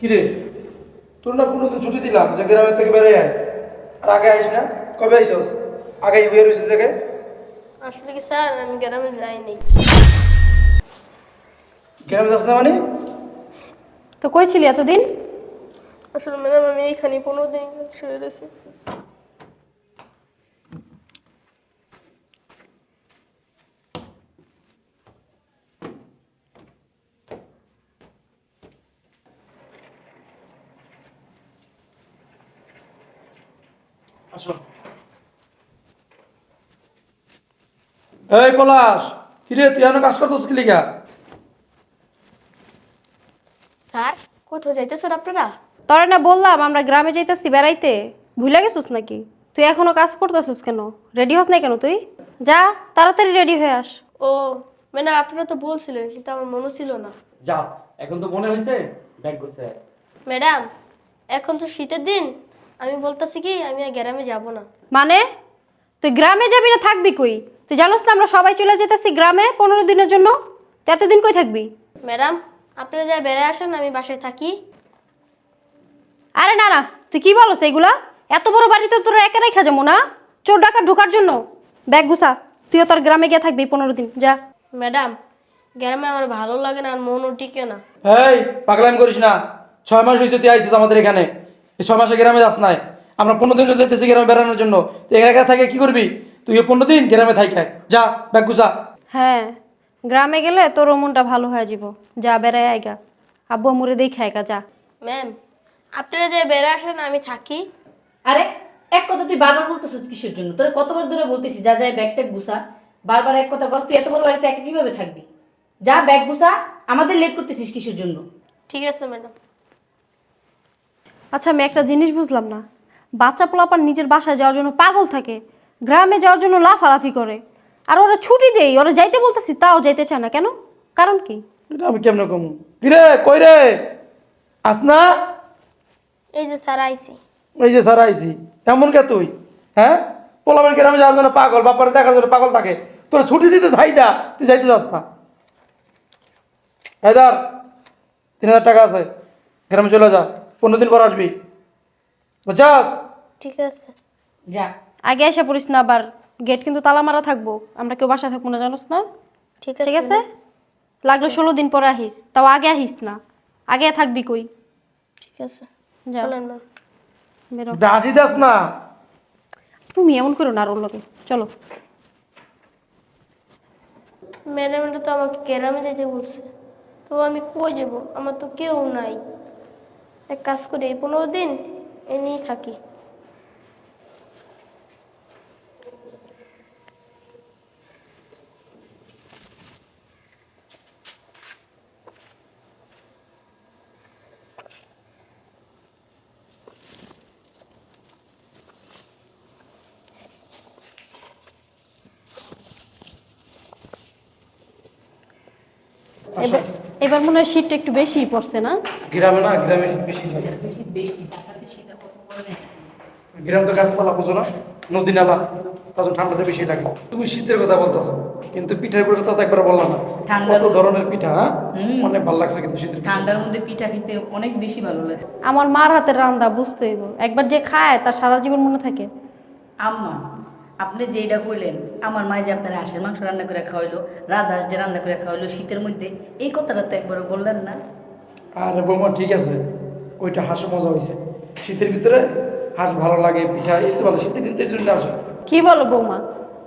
কিরে তোর না কোনো ছুটি দিলাম যে গ্রামের থেকে বেড়ে আয়। আর আগে আইস না? কবে আইসস? আগে হয়ে রয়েছে জায়গায়? আসলে কি স্যার আমি গ্রামে যাইনি। গ্রামে যাস না মানে? তো কই ছিলি এতদিন? আসলে ম্যাডাম আমি এইখানে পনেরো দিন শুয়ে রয়েছি। আসো। এই পলাশ কিরে তুই এখনও কাজ করতেছিস কি লিগা? স্যার কোথাও যাইতেছেন আপনারা? তোরা না বললাম আমরা গ্রামে যাইতেছি বেড়াইতে। ভুলে গেছিস নাকি? তুই এখনও কাজ করতেছিস কেন? রেডি হস না কেন তুই? যা তাড়াতাড়ি রেডি হয়ে আস। ও ম্যাডাম আপনারা তো বলছিলেন কিন্তু আমার মনে ছিল না। যা এখন তো মনে হয়েছে ব্যাগ গুছে ম্যাডাম এখন তো শীতের দিন আমি বলতেছি কি আমি আর গ্রামে যাব না। মানে? তুই গ্রামে যাবি না থাকবি কই? তুই জানোস না আমরা সবাই চলে যেতেছি গ্রামে পনেরো দিনের জন্য? তো এতদিন কই থাকবি? ম্যাডাম আপনারা যা বেড়ে আসেন আমি বাসায় থাকি। আরে না না তুই কি বলস এইগুলা এত বড় বাড়িতে তোর একা রেখা যাব না? চোর ডাকা ঢোকার জন্য? ব্যাগ গুছা তুইও তোর গ্রামে গিয়ে থাকবি পনেরো দিন যা। ম্যাডাম গ্রামে আমার ভালো লাগে না আর মনও টিকে না। এই পাগলামি করিস না। ছয় মাস হয়েছে তুই আইছিস আমাদের এখানে। এই ছয় মাসে গ্রামে যাস নাই আমরা পনেরো দিন যেতেছি গ্রামে বেড়ানোর জন্য। তুই একা থাকে কি করবি? তুই পনেরো দিন গ্রামে থাইকায়। যা ব্যাগ গুছা। হ্যাঁ গ্রামে গেলে তোর মনটা ভালো হয়ে যাব যা বেড়ায় আয়গা আব্বু মুড়ে দেখে আয়গা যা। ম্যাম আপনারা যে বেড়ে আসেন আমি থাকি। আরে এক কথা তুই বারবার বলতেছিস কিসের জন্য? তোরা কতবার ধরে বলতেছি যা যায় ব্যাগ ট্যাগ গুছা। বারবার এক কথা বস তুই এত বড় বাড়িতে একা কীভাবে থাকবি? যা ব্যাগ গুছা। আমাদের লেট করতেছিস কিসের জন্য? ঠিক আছে ম্যাডাম। আচ্ছা আমি একটা জিনিস বুঝলাম না। বাচ্চা পোলাপান নিজের বাসায় যাওয়ার জন্য পাগল থাকে গ্রামে যাওয়ার জন্য লাফালাফি করে। আর ওরা ছুটি দেই ওরা যাইতে বলতেছি তাও যাইতে চায় না। কেন? কারণ কি? এটা আমি কেমনে কমু? কিরে কই রে? আস না এই যে স্যার আইসি এই যে স্যার আইছি। এমন কে তুই? হ্যাঁ? পোলাবেন গ্রামে যাওয়ার জন্য পাগল বাপারে দেখার জন্য পাগল থাকে। তোর ছুটি দিতে চাইদা তুই যাইতে যাস না। হায়দার তিন হাজার টাকা আছে। গ্রামে চলে যা। পনেরো দিন পর আসবি। বুঝছাস? ঠিক আছে। যা। আগে এসে পড়িস না আবার গেট কিন্তু তালা মারা থাকব। আমরা কেউ বাসায় থাকব না জানোস না? ঠিক আছে। ঠিক আছে। লাগলে ষোলো দিন পরে আহিস তাও আগে আহিস না। আগে থাকবি কই? ঠিক আছে। যা। বেরো। আসি দাস না। তুমি এমন করো না আর ওর লগে। চলো। ম্যাডাম এটা তো আমাকে গ্রামে যেতে বলছে। তো আমি কই যাব? আমার তো কেউ নাই। এক কাজ করি এই পনেরো দিন এ এমনিই থাকি। এবার এবার মনে হয় শীতটা একটু বেশি পড়ছে না? গ্রামে না গ্রামে বেশি লাগে বেশি বেশি টাকাতে সেটা কত গ্রাম তো গাছপালা বুঝো না নদী নালা তখন ঠান্ডাতে বেশি লাগে। তুমি শীতের কথা বলতেছো কিন্তু পিঠার কথা তো একবার বললাম না। ঠান্ডার কত ধরনের পিঠা হ্যাঁ? হুম। অনেক ভালো লাগছে কিন্তু শীতের ঠান্ডার মধ্যে পিঠা খেতে অনেক বেশি ভালো লাগে। আমার মার হাতের রান্না বুঝতে হইব একবার যে খায় তার সারা জীবন মনে থাকে। আম্মা আপনি যেটা কইলেন আমার মায়ে যে আপনার হাঁসের মাংস রান্না করে খাওয়াইলো রাধাস যে রান্না করে খাওয়াইলো শীতের মধ্যে এই কথাটা তো একবার বললেন না? আর বৌমা ঠিক আছে ওইটা হাঁস মজা হয়েছে শীতের ভিতরে হাঁস ভালো লাগে পিঠা এই তো ভালো শীতের দিন তো জন্য আসে। কি বলো বৌমা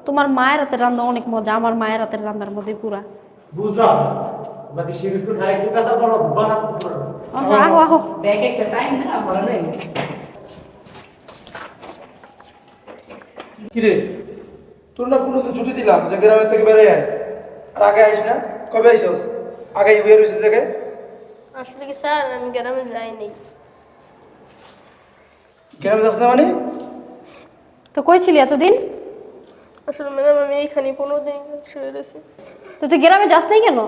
তোমার মায়ের হাতের রান্না অনেক মজা আমার মায়ের হাতের রান্নার মধ্যে পুরা। বুঝলাম বাকি শিবির কোথায় একটু আহো আহো ব্যাগ টাইম না হয়ে গেছে কিরে তোর না কোনো ছুটি দিলাম যে গ্রামের থেকে বেড়ে আয়। আর আগে আইস না? কবে আইসস? আগে হয়ে রয়েছে জায়গায়? আসলে কি স্যার আমি গ্রামে যাইনি। গ্রামে যাস না মানে? তো কই ছিলি এতদিন? আসলে ম্যাডাম আমি এইখানে পনেরো দিন শুয়ে রয়েছি। তো তুই গ্রামে যাস নাই কেন?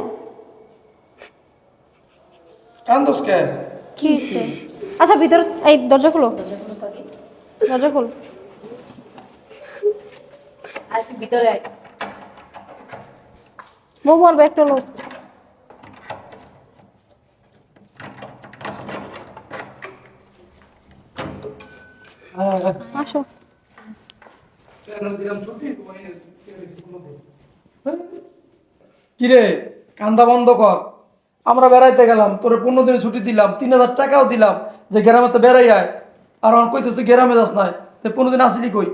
কান্দোস কে? কি আচ্ছা ভিতরে এই দরজা খুলো। দরজা খুল। কিরে, কান্দা বন্ধ কর। আমরা বেড়াইতে গেলাম, তোরে পনেরো দিনে ছুটি দিলাম, তিন হাজার টাকাও দিলাম, যে গ্রামে তো বেড়াই আয়। আর অন কইতে তুই গ্রামে যাস নাই পনেরো দিন আসিলি কই?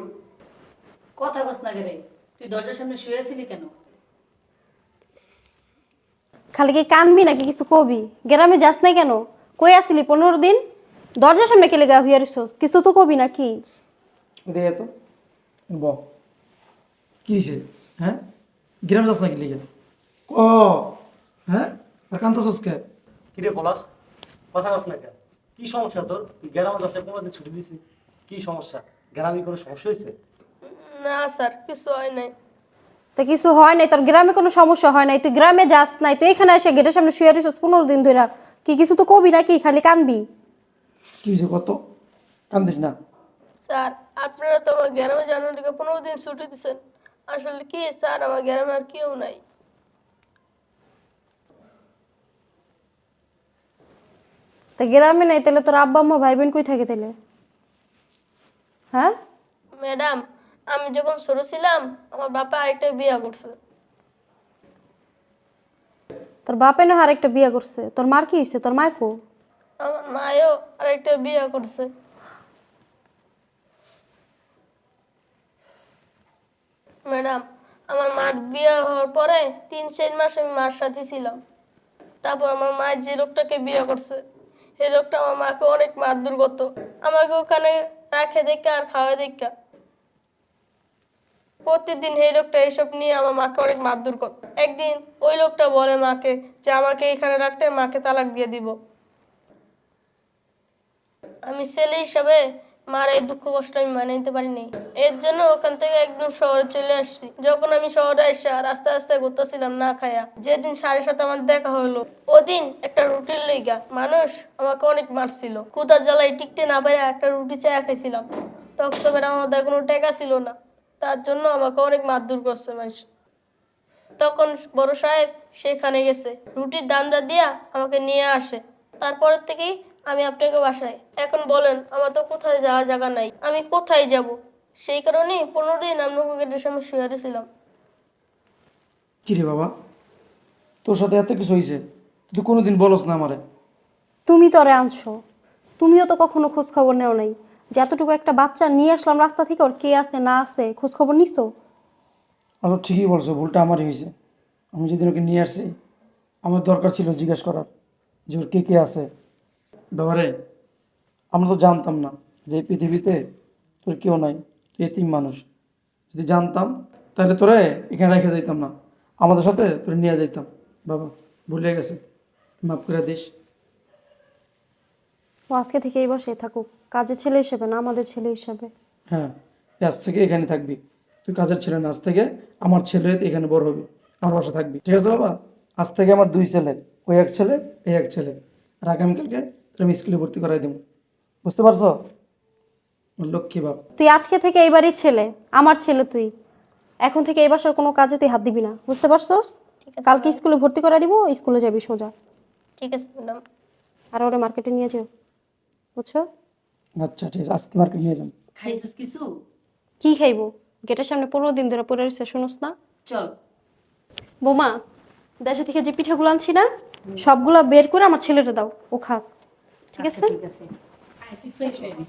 কথা কস না গেলে। তুই দরজার সামনে শুয়ে আছিলি কেন? খালি কি কানবি নাকি কিছু কবি? গ্রামে যাস নাই কেন? কই আসিলি পনেরো দিন? দরজার সামনে কেলে গা হুইয়ার কিছু তো কবি নাকি? দেখে তো। ব। কি হয়েছে হ্যাঁ? গ্রামে যাস নাকি লিগে? ও হ্যাঁ? আর কান্তাছস কে? কিরে পলাশ কথা কস না কেন? কি সমস্যা তোর? গ্রামে দশটা পনেরো দিন ছুটি দিছি কি সমস্যা? গ্রামে কোনো সমস্যা হয়েছে না স্যার কিছু হয় নাই। তা কিছু হয় নাই? তোর গ্রামে কোনো সমস্যা হয় নাই? তুই গ্রামে যাস নাই? তুই এখানে এসে গেটের সামনে শুয়ে রইছিস পনেরো দিন ধরে কি কিছু তো কবি নাকি? খালি কানবি। কি হয়েছে কত? কান্দিস না। স্যার আপনারা তো আমার গ্রামে জানার লিগে পনেরো দিন ছুটি দিচ্ছেন আসলে কি স্যার আমার গ্রামে আর কেউ নাই। তা গ্রামে নাই তাহলে তোর আব্বা আম্মা ভাই বোন কই থাকে তাহলে? হ্যাঁ? ম্যাডাম আমি যখন ছোট ছিলাম আমার বাবা আরেকটা বিয়ে করছে। তোর বাপে না আরেকটা বিয়ে করছে? তোর মার কি হয়েছে? তোর মায় কো আমার মায়ও আরেকটা বিয়ে করছে। ম্যাডাম আমার মার বিয়ে হওয়ার পরে তিন চার মাস আমি মার সাথে ছিলাম। তারপর আমার মা যে লোকটাকে বিয়ে করছে সেই লোকটা আমার মাকে অনেক মারধর করতো। আমাকে ওখানে রাখে দেখা আর খাওয়া দেখা। প্রতিদিন এই লোকটা এসব নিয়ে আমার মাকে অনেক মারধর করতো। একদিন ওই লোকটা বলে মাকে যে আমাকে এখানে রাখতে মাকে তালাক দিয়ে দিব। আমি ছেলে হিসাবে মার এই দুঃখ কষ্ট আমি মানে নিতে পারিনি। এর জন্য ওখান থেকে একদম শহরে চলে আসছি। যখন আমি শহরে আসা রাস্তা রাস্তায় ঘুরতেছিলাম না খায়া, যেদিন সাড়ে সাথে আমার দেখা হলো ওদিন একটা রুটির লইগা মানুষ আমাকে অনেক মারছিল। ক্ষুদার জ্বালায় টিকতে না পারে একটা রুটি চা খাইছিলাম। তখন তো বের আমাদের কোনো টাকা ছিল না। তার জন্য আমাকে অনেক মারধর করছে মানুষ। তখন বড় সাহেব সেখানে গেছে রুটির দামটা দিয়া আমাকে নিয়ে আসে। তারপর থেকেই আমি আপনাকে বাসায়। এখন বলেন আমার তো কোথায় যাওয়া জায়গা নাই আমি কোথায় যাব? সেই কারণেই পনেরো দিন আপনাকে গেটের সামনে শুয়ে ছিলাম কিরে বাবা? তোর সাথে এত কিছু হয়েছে তুই কোনোদিন বলস না আমারে। তুমি তোরে আনছো। তুমিও তো কখনো খোঁজ খবর নেও নাই। যতটুকু একটা বাচ্চা নিয়ে আসলাম রাস্তা থেকে, ওর কে আছে, না আছে খোঁজ খবর নিছো আলো ঠিকই বলছো, ভুলটা আমারই হয়েছে। আমি যেদিন ওকে নিয়ে আসছি, আমার দরকার ছিল জিজ্ঞেস করার, যে ওর কে কে আছে। বাবারে আমরা তো জানতাম না যে এই পৃথিবীতে তোর কেউ নাই, তুই এতিম মানুষ। যদি জানতাম, তাহলে তোরে এখানে রেখে যাইতাম না। আমাদের সাথে তোরে নিয়ে যাইতাম। বাবা, ভুলে গেছে। মাফ করে দিস। ও আজকে থেকে এই বাসায় থাকুক। কাজের ছেলে হিসেবে না আমাদের ছেলে হিসেবে। হ্যাঁ তুই আজ থেকে এখানে থাকবি। তুই কাজের ছেলে না আজ থেকে আমার ছেলে হয়ে এখানে বড় হবি। আমার বাসা থাকবি। ঠিক আছে বাবা? আজ থেকে আমার দুই ছেলে ওই এক ছেলে এই এক ছেলে। আর আগামীকালকে আমি স্কুলে ভর্তি করাই দেবো। বুঝতে পারছ? লক্ষ্মী বাপ। তুই আজকে থেকে এইবারই ছেলে আমার ছেলে তুই। এখন থেকে এই বাসার কোনো কাজে তুই হাত দিবি না। বুঝতে পারছস কালকে স্কুলে ভর্তি করে দিব স্কুলে যাবি সোজা। ঠিক আছে ম্যাডাম। আর ওরা মার্কেটে নিয়ে যেও। বুঝছ? আচ্ছা ঠিক আছে আজকে মার্কেট নিয়ে যান। খাইছস কিছু? কি খাইবো? গেটের সামনে পনেরো দিন ধরে পড়ে রয়েছে শুনোস না। চল। বোমা দেশে থেকে যে পিঠাগুলো আনছি না সবগুলা বের করে আমার ছেলেটা দাও ও খা। ঠিক আছে? ঠিক আছে। আই ফ্রেশ হয়ে নে।